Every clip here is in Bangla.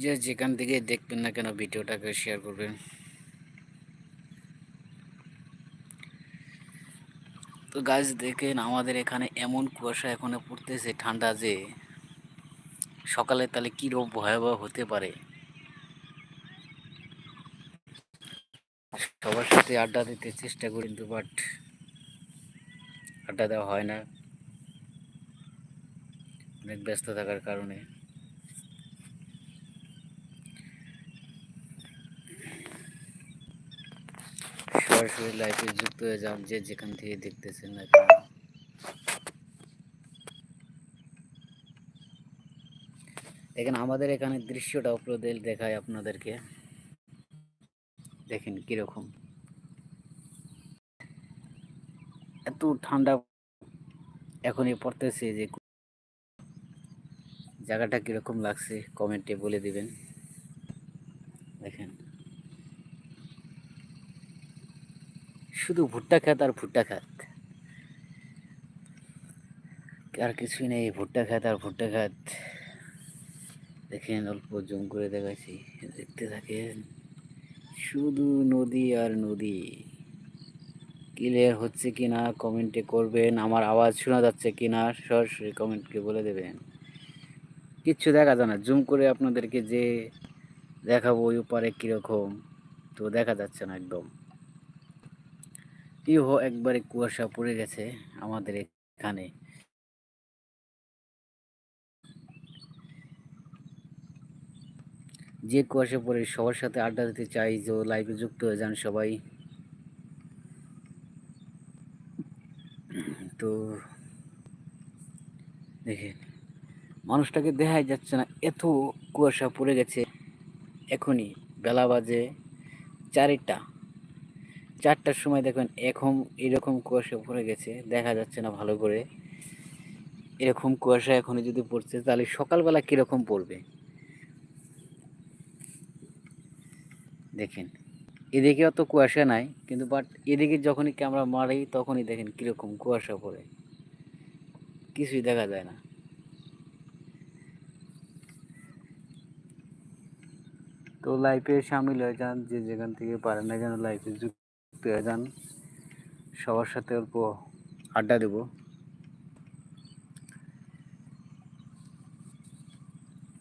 যে যেখান থেকে দেখবেন না কেন ভিডিওটাকে শেয়ার করবেন। তো গাছ দেখেন আমাদের এখানে এমন কুয়াশা এখানে পড়তেছে, ঠান্ডা যে সকালে তাহলে কী রোগ ভয়াবহ হতে পারে। সবার সাথে আড্ডা দিতে চেষ্টা করি কিন্তু বাট আড্ডা দেওয়া হয় না। অনেক ব্যস্ত থাকার কারণে। সরাসরি লাইভে যুক্ত হয়ে যান যে যেখান থেকে দেখতেছেন না কেন দেখেন আমাদের এখানে দৃশ্যটা উপরে দেখায় আপনাদেরকে। দেখেন কীরকম। এত ঠান্ডা। এখনই পড়তেছে যে জায়গাটা কীরকম লাগছে? কমেন্টে বলে দিবেন। দেখেন। শুধু ভুট্টা খাত আর ভুট্টা খাত। আর কিছুই নেই, ভুট্টা খাত আর ভুট্টা খাত। দেখেন, অল্প জুম করে দেখাচ্ছি। দেখতে থাকেন, শুধু নদী আর নদী। ক্লিয়ার হচ্ছে কি না কমেন্টে করবেন। আমার আওয়াজ শোনা যাচ্ছে কি না সরাসরি কমেন্টকে বলে দেবেন। কিচ্ছু দেখা যায় না। জুম করে আপনাদেরকে যে দেখাবো ওই পারে কীরকম, তো দেখা যাচ্ছে না একদম। ইহো একবারে কুয়াশা পড়ে গেছে আমাদের এখানে। যে কুয়াশা পড়ে সবার সাথে আড্ডা দিতে চাই, যে লাইভে যুক্ত হয়ে যান সবাই। তো দেখে মানুষটাকে দেখাই যাচ্ছে না, এত কুয়াশা পড়ে গেছে। এখনই বেলা বাজে চারটা চারটার সময় দেখবেন এখন এরকম কুয়াশা পড়ে গেছে, দেখা যাচ্ছে না ভালো করে। এরকম কুয়াশা এখনই যদি পড়ছে, তাহলে সকালবেলা কীরকম পড়বে? দেখেন, এদিকে অত কুয়াশা নাই, কিন্তু বাট এদিকে যখনই ক্যামেরা মারি, তখনই দেখেন কীরকম কুয়াশা পড়ে। কিছুই দেখা যায় না। তো লাইফে সামিল হয়ে যান, যে যেখান থেকে পারেন না যেন লাইফে হয়ে যান। সবার সাথে অল্প আড্ডা দেব।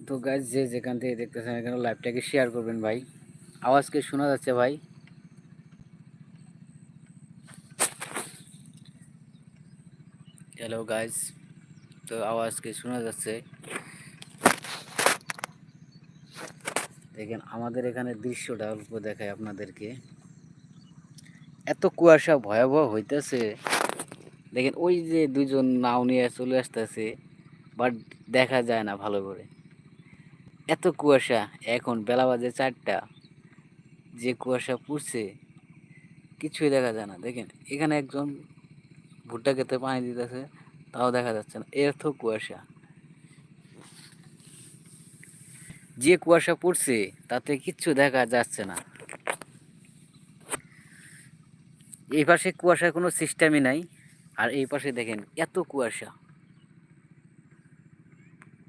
তো গাছ যে যেখান থেকে দেখতেছেন এখানে লাইভটাকে শেয়ার করবেন ভাই। আওয়াজ কি শোনা যাচ্ছে ভাই? হ্যালো গাইজ তো আওয়াজ কি শোনা যাচ্ছে? দেখেন আমাদের এখানে দৃশ্যটা অল্প দেখায় আপনাদেরকে। এত কুয়াশা ভয়াবহ হইতেছে। দেখেন ওই যে দুজন নাও নিয়ে চলে আসতেছে বাট দেখা যায় না ভালো করে। এত কুয়াশা, এখন বেলা বাজে চারটা, যে কুয়াশা পড়ছে, কিছুই দেখা যায় না। দেখেন, এখানে একজন ভুট্টা খেতে পানি দিতেছে, তাও দেখা যাচ্ছে না। এর তো কুয়াশা। যে কুয়াশা পড়ছে, তাতে কিচ্ছু দেখা যাচ্ছে না। এই পাশে কুয়াশার কোনো সিস্টেমই নাই। আর এই পাশে দেখেন, এত কুয়াশা।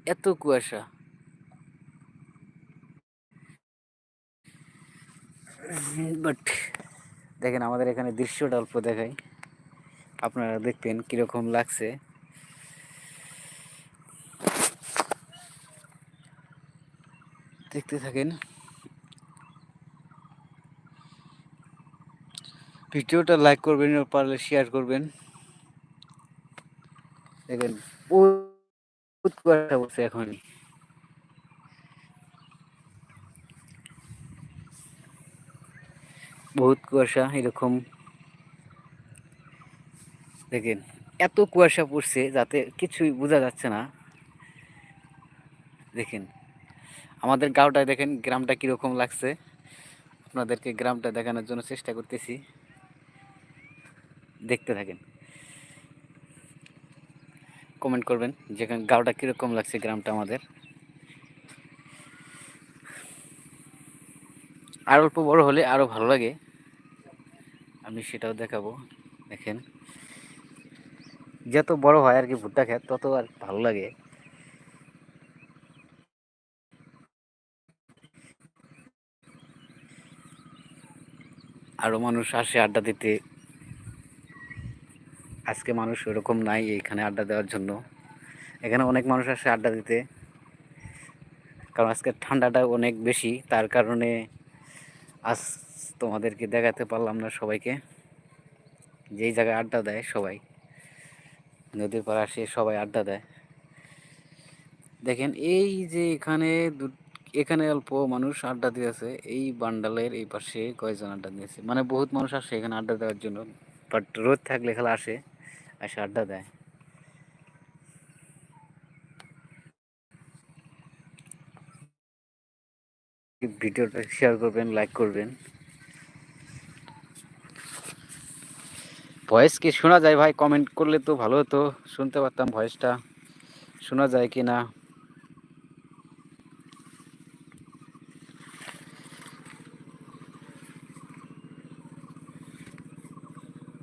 এত কুয়াশা। বাট দেখেন আমাদের এখানে দৃশ্যটা অল্প দেখাই। আপনারা দেখবেন কীরকম লাগছে। দেখতে থাকেন। ভিডিওটা লাইক করবেন পারলে শেয়ার করবেন। দেখেন এখনই। বহুত কুয়াশা এরকম। দেখেন, এত কুয়াশা পড়ছে যাতে কিছুই বোঝা যাচ্ছে না। দেখেন, আমাদের গাঁওটায় দেখেন, গ্রামটা কীরকম লাগছে। আপনাদেরকে গ্রামটা দেখানোর জন্য চেষ্টা করতেছি। দেখতে থাকেন। কমেন্ট করবেন যেখানে গাঁওটা কীরকম লাগছে গ্রামটা আমাদের। আর অল্প বড় হলে আরও ভালো লাগে। আমি সেটাও দেখাবো, দেখেন। যত বড় হয় আর কি ভুট্টা খেত, তত আর ভালো লাগে। আরও মানুষ আসে আড্ডা দিতে। আজকে মানুষ ওরকম নাই এইখানে আড্ডা দেওয়ার জন্য। এখানে অনেক মানুষ আসে আড্ডা দিতে। কারণ আজকে ঠান্ডাটা অনেক বেশি, তার কারণে আজ তোমাদেরকে দেখাতে পারলাম না সবাইকে। যেই জায়গায় আড্ডা দেয় সবাই, নদীর পাড়ে আসে সবাই আড্ডা দেয়। দেখেন এই যে এখানে এখানে অল্প মানুষ আড্ডা দিয়েছে, এই বান্ডালের এই পাশে কয়েকজন আড্ডা দিয়েছে। মানে বহুত মানুষ আসে এখানে আড্ডা দেওয়ার জন্য বাট রোদ থাকলে খেলা আসে। এসে আড্ডা দেয়। ভিডিওটা শেয়ার করবেন লাইক করবেন। ভয়েস কি শোনা যায় ভাই? কমেন্ট করলে তো ভালো হতো। শুনতে পারতাম ভয়েসটা শোনা যায় কি না?